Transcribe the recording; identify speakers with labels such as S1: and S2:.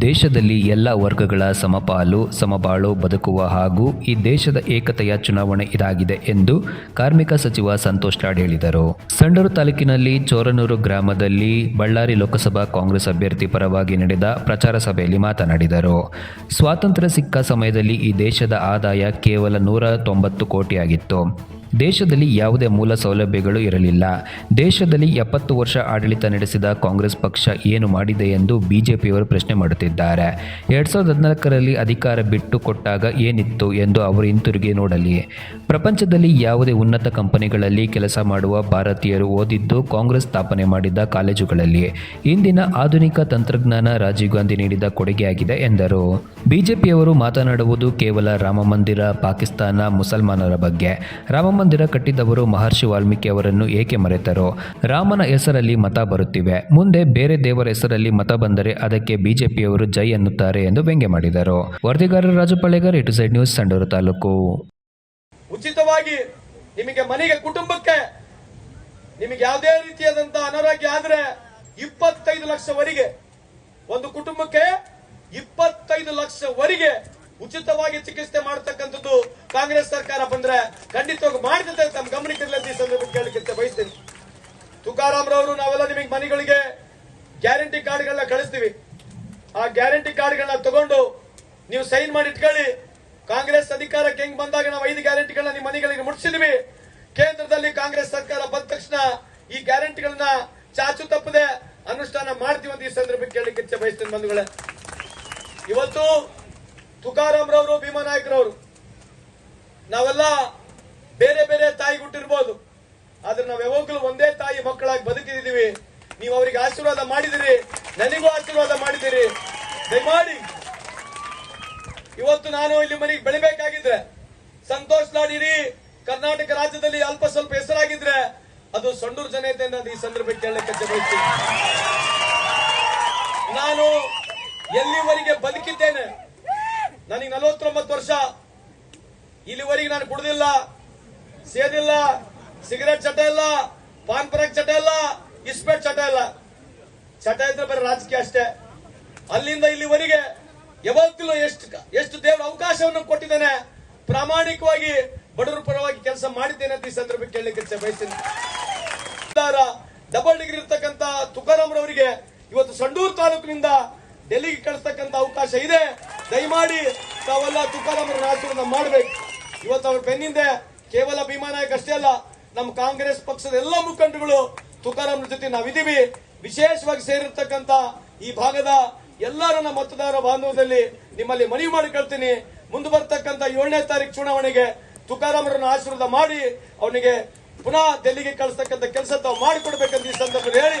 S1: ದೇಶದಲ್ಲಿ ಎಲ್ಲ ವರ್ಗಗಳ ಸಮಪಾಲು, ಸಮಬಾಳು ಬದುಕುವ ಹಾಗೂ ಈ ದೇಶದ ಏಕತೆಯ ಚುನಾವಣೆ ಇದಾಗಿದೆ ಎಂದು ಕಾರ್ಮಿಕ ಸಚಿವ ಸಂತೋಷ್ ಲಾಡ್ ಹೇಳಿದರು. ಸಂಡೂರು ತಾಲೂಕಿನಲ್ಲಿ ಚೋರನೂರು ಗ್ರಾಮದಲ್ಲಿ ಬಳ್ಳಾರಿ ಲೋಕಸಭಾ ಕಾಂಗ್ರೆಸ್ ಅಭ್ಯರ್ಥಿ ಪರವಾಗಿ ನಡೆದ ಪ್ರಚಾರ ಸಭೆಯಲ್ಲಿ ಮಾತನಾಡಿದರು. ಸ್ವಾತಂತ್ರ್ಯ ಸಿಕ್ಕ ಸಮಯದಲ್ಲಿ ಈ ದೇಶದ ಆದಾಯ ಕೇವಲ ನೂರ ತೊಂಬತ್ತು ಕೋಟಿಯಾಗಿತ್ತು. ದೇಶದಲ್ಲಿ ಯಾವುದೇ ಮೂಲ ಸೌಲಭ್ಯಗಳು ಇರಲಿಲ್ಲ. ದೇಶದಲ್ಲಿ ಎಪ್ಪತ್ತು ವರ್ಷ ಆಡಳಿತ ನಡೆಸಿದ ಕಾಂಗ್ರೆಸ್ ಪಕ್ಷ ಏನು ಮಾಡಿದೆ ಎಂದು ಬಿಜೆಪಿಯವರು ಪ್ರಶ್ನೆ ಮಾಡುತ್ತಿದ್ದಾರೆ. ಎರಡ್ ಸಾವಿರದ ಹದಿನಾಲ್ಕರಲ್ಲಿ ಅಧಿಕಾರ ಬಿಟ್ಟು ಕೊಟ್ಟಾಗ ಏನಿತ್ತು ಎಂದು ಅವರು ಹಿಂತಿರುಗಿ ನೋಡಲಿ. ಪ್ರಪಂಚದಲ್ಲಿ ಯಾವುದೇ ಉನ್ನತ ಕಂಪನಿಗಳಲ್ಲಿ ಕೆಲಸ ಮಾಡುವ ಭಾರತೀಯರು ಓದಿದ್ದು ಕಾಂಗ್ರೆಸ್ ಸ್ಥಾಪನೆ ಮಾಡಿದ ಕಾಲೇಜುಗಳಲ್ಲಿ. ಇಂದಿನ ಆಧುನಿಕ ತಂತ್ರಜ್ಞಾನ ರಾಜೀವ್ ಗಾಂಧಿ ನೀಡಿದ ಕೊಡುಗೆಯಾಗಿದೆ ಎಂದರು. ಬಿಜೆಪಿಯವರು ಮಾತನಾಡುವುದು ಕೇವಲ ರಾಮ ಮಂದಿರ, ಪಾಕಿಸ್ತಾನ, ಮುಸಲ್ಮಾನರ ಬಗ್ಗೆ. ರಾಮ ಮಂದಿರ ಕಟ್ಟಿದವರು ಮಹರ್ಷಿ ವಾಲ್ಮೀಕಿ ಅವರನ್ನು ಏಕೆ ಮರೆತರೋ? ರಾಮನ ಹೆಸರಲ್ಲಿ ಮತ ಬರುತ್ತಿವೆ. ಮುಂದೆ ಬೇರೆ ದೇವರ ಹೆಸರಲ್ಲಿ ಮತ ಬಂದರೆ ಅದಕ್ಕೆ ಬಿಜೆಪಿಯವರು ಜೈ ಎನ್ನುತ್ತಾರೆ ಎಂದು ವ್ಯಂಗ್ಯ ಮಾಡಿದರು. ವರದಿಗಾರರು ರಾಜು ಪಳೆಗರ್ ಎಟು ಸೈಡ್ ನ್ಯೂಸ್, ಸಂಡೂರು ತಾಲೂಕು.
S2: ಉಚಿತವಾಗಿ ನಿಮಗೆ ಮನೆಗೆ ಕುಟುಂಬಕ್ಕೆ ನಿಮಗೆ ಯಾವುದೇ ರೀತಿಯಾದಂತಹ ಅನಾರೋಗ್ಯ ಆದ್ರೆ ಇಪ್ಪತ್ತೈದು ಲಕ್ಷವರೆಗೆ ಒಂದು ಕುಟುಂಬಕ್ಕೆ ಇಪ್ಪತ್ತೈದು ಲಕ್ಷವರೆಗೆ ಉಚಿತವಾಗಿ ಚಿಕಿತ್ಸೆ ಮಾಡತಕ್ಕಂಥದ್ದು ಕಾಂಗ್ರೆಸ್ ಸರ್ಕಾರ ಬಂದ್ರೆ ಖಂಡಿತವಾಗಿ ಮಾಡಿದಂತೆ ತಮ್ಮ ಗಮನಕ್ಕೆ ಇರ್ಲಿ ಅಂತ ಈ ಸಂದರ್ಭದಲ್ಲಿ ಕೇಳಲಿಕ್ಕೆ ಬಯಸ್ತೀನಿ. ತುಕಾರಾಮ್ರವರು ನಾವೆಲ್ಲ ನಿಮಗೆ ಮನೆಗಳಿಗೆ ಗ್ಯಾರಂಟಿ ಕಾರ್ಡ್ಗಳನ್ನ ಕಳಿಸ್ತೀವಿ. ಆ ಗ್ಯಾರಂಟಿ ಕಾರ್ಡ್ಗಳನ್ನ ತಗೊಂಡು ನೀವು ಸೈನ್ ಮಾಡಿ ಇಟ್ಕೊಳ್ಳಿ. ಕಾಂಗ್ರೆಸ್ ಅಧಿಕಾರಕ್ಕೆ ಹೆಂಗ್ ಬಂದಾಗ ನಾವು ಐದು ಗ್ಯಾರಂಟಿಗಳನ್ನ ನಿಮ್ಮ ಮನೆಗಳಿಗೆ ಮುಟ್ಸಿದ್ವಿ ಕೇಂದ್ರದಲ್ಲಿ ಕಾಂಗ್ರೆಸ್ ಸರ್ಕಾರ ಬಂದ ತಕ್ಷಣ ಈ ಗ್ಯಾರಂಟಿಗಳನ್ನ ಚಾಚು ತಪ್ಪದೆ ಅನುಷ್ಠಾನ ಮಾಡ್ತೀವಿ ಅಂತ ಈ ಸಂದರ್ಭಕ್ಕೆ ಕೇಳಲಿಕ್ಕೆ ಬಯಸ್ತೀನಿ ಬಂಧುಗಳೇ. ಇವತ್ತು ತುಕಾರಾಮ್ರವರು ಭೀಮಾನಾಯಕರವರು ನಾವೆಲ್ಲ ಬೇರೆ ಬೇರೆ ತಾಯಿ ಹುಟ್ಟಿರ್ಬೋದು. ಆದ್ರೆ ನಾವ್ ಯಾವಾಗಲೂ ಒಂದೇ ತಾಯಿ ಮಕ್ಕಳಾಗಿ ಬದುಕಿದ್ದೀವಿ ನೀವು ಅವರಿಗೆ ಆಶೀರ್ವಾದ ಮಾಡಿದಿರಿ. ನನಗೂ ಆಶೀರ್ವಾದ ಮಾಡಿದಿರಿ. ದಯಮಾಡಿ. ಇವತ್ತು ನಾನು ಇಲ್ಲಿ ಮನೆಗೆ ಬೆಳಿಬೇಕಾಗಿದ್ರೆ, ಸಂತೋಷ್ ನಾಡಿರಿ, ಕರ್ನಾಟಕ ರಾಜ್ಯದಲ್ಲಿ ಅಲ್ಪ ಸ್ವಲ್ಪ ಹೆಸರಾಗಿದ್ರೆ, ಅದು ಸಂಡೂರು ಜನತೆಯಿಂದ ಈ ಸಂದರ್ಭಕ್ಕೆ ಕೇಳಲಿಕ್ಕೆ ಬಯಸ್ತೀನಿ. ನಾನು ಎಲ್ಲಿವರೆಗೆ ಬದುಕಿದ್ದೇನೆ ನನಗೆ ನಲವತ್ತೊಂಬತ್ತು ವರ್ಷ. ಇಲ್ಲಿವರೆಗೆ ನಾನು ಕುಡಿದಿಲ್ಲ, ಸೇದಿಲ್ಲ, ಸಿಗರೇಟ್ ಚಟ ಇಲ್ಲ, ಪಾನ್ ಪರಾಗ್ ಚಟ ಇಲ್ಲ, ಇಸ್ಪೇಟ್ ಚಟ ಇಲ್ಲ. ಚಟ ಇದ್ರೆ ಬರೀ ರಾಜಕೀಯ ಅಷ್ಟೇ. ಅಲ್ಲಿಂದ ಇಲ್ಲಿವರೆಗೆ ಯಾವತ್ತೂ ಎಷ್ಟು ಎಷ್ಟು ದೇವರ ಅವಕಾಶವನ್ನು ಕೊಟ್ಟಿದ್ದೇನೆ, ಪ್ರಾಮಾಣಿಕವಾಗಿ ಬಡವರ ಪರವಾಗಿ ಕೆಲಸ ಮಾಡಿದ್ದೇನೆ ಅಂತ ಈ ಸಂದರ್ಭಕ್ಕೆ ಕೇಳಲಿಕ್ಕೆ ಬಯಸ್ತೀನಿ. ಡಬಲ್ ಡಿಗ್ರಿ ಇರ್ತಕ್ಕಂತ ತುಕಾರಾಮ್ರವರಿಗೆ ಇವತ್ತು ಸಂಡೂರು ತಾಲೂಕಿನಿಂದ ಡೆಲ್ಲಿಗೆ ಕಳಿಸ್ತಕ್ಕಂತ ಅವಕಾಶ ಇದೆ. ದಯಮಾಡಿ ತಾವೆಲ್ಲ ತುಕಾರಾಮರ ಆಶೀರ್ವಾದ ಮಾಡಬೇಕು. ಇವತ್ತು ಅವ್ರ ಬೆನ್ನಿಂದೆ ಕೇವಲ ಭೀಮಾನಾಯಕ್ ಅಷ್ಟೇ ಅಲ್ಲ, ನಮ್ಮ ಕಾಂಗ್ರೆಸ್ ಪಕ್ಷದ ಎಲ್ಲ ಮುಖಂಡಗಳು ತುಕಾರಾಮ್ರ ಜೊತೆ ನಾವಿದ್ದೀವಿ. ವಿಶೇಷವಾಗಿ ಸೇರಿರ್ತಕ್ಕಂತ ಈ ಭಾಗದ ಎಲ್ಲರ ನಮ್ಮ ಮತದಾರ ಬಾಂಧವದಲ್ಲಿ ನಿಮ್ಮಲ್ಲಿ ಮನವಿ ಮಾಡಿಕೊಳ್ತೀನಿ ಮುಂದೆ ಬರ್ತಕ್ಕಂತ ಏಳನೇ ತಾರೀಕು ಚುನಾವಣೆಗೆ ತುಕಾರಾಮರನ್ನು ಆಶೀರ್ವಾದ ಮಾಡಿ, ಅವನಿಗೆ ಪುನಃ ದೆಲ್ಲಿಗೆ ಕಳಿಸ್ತಕ್ಕಂಥ ಕೆಲಸ ತಾವು ಮಾಡಿಕೊಡ್ಬೇಕಂತ ಈ ಸಂದರ್ಭದಲ್ಲಿ ಹೇಳಿ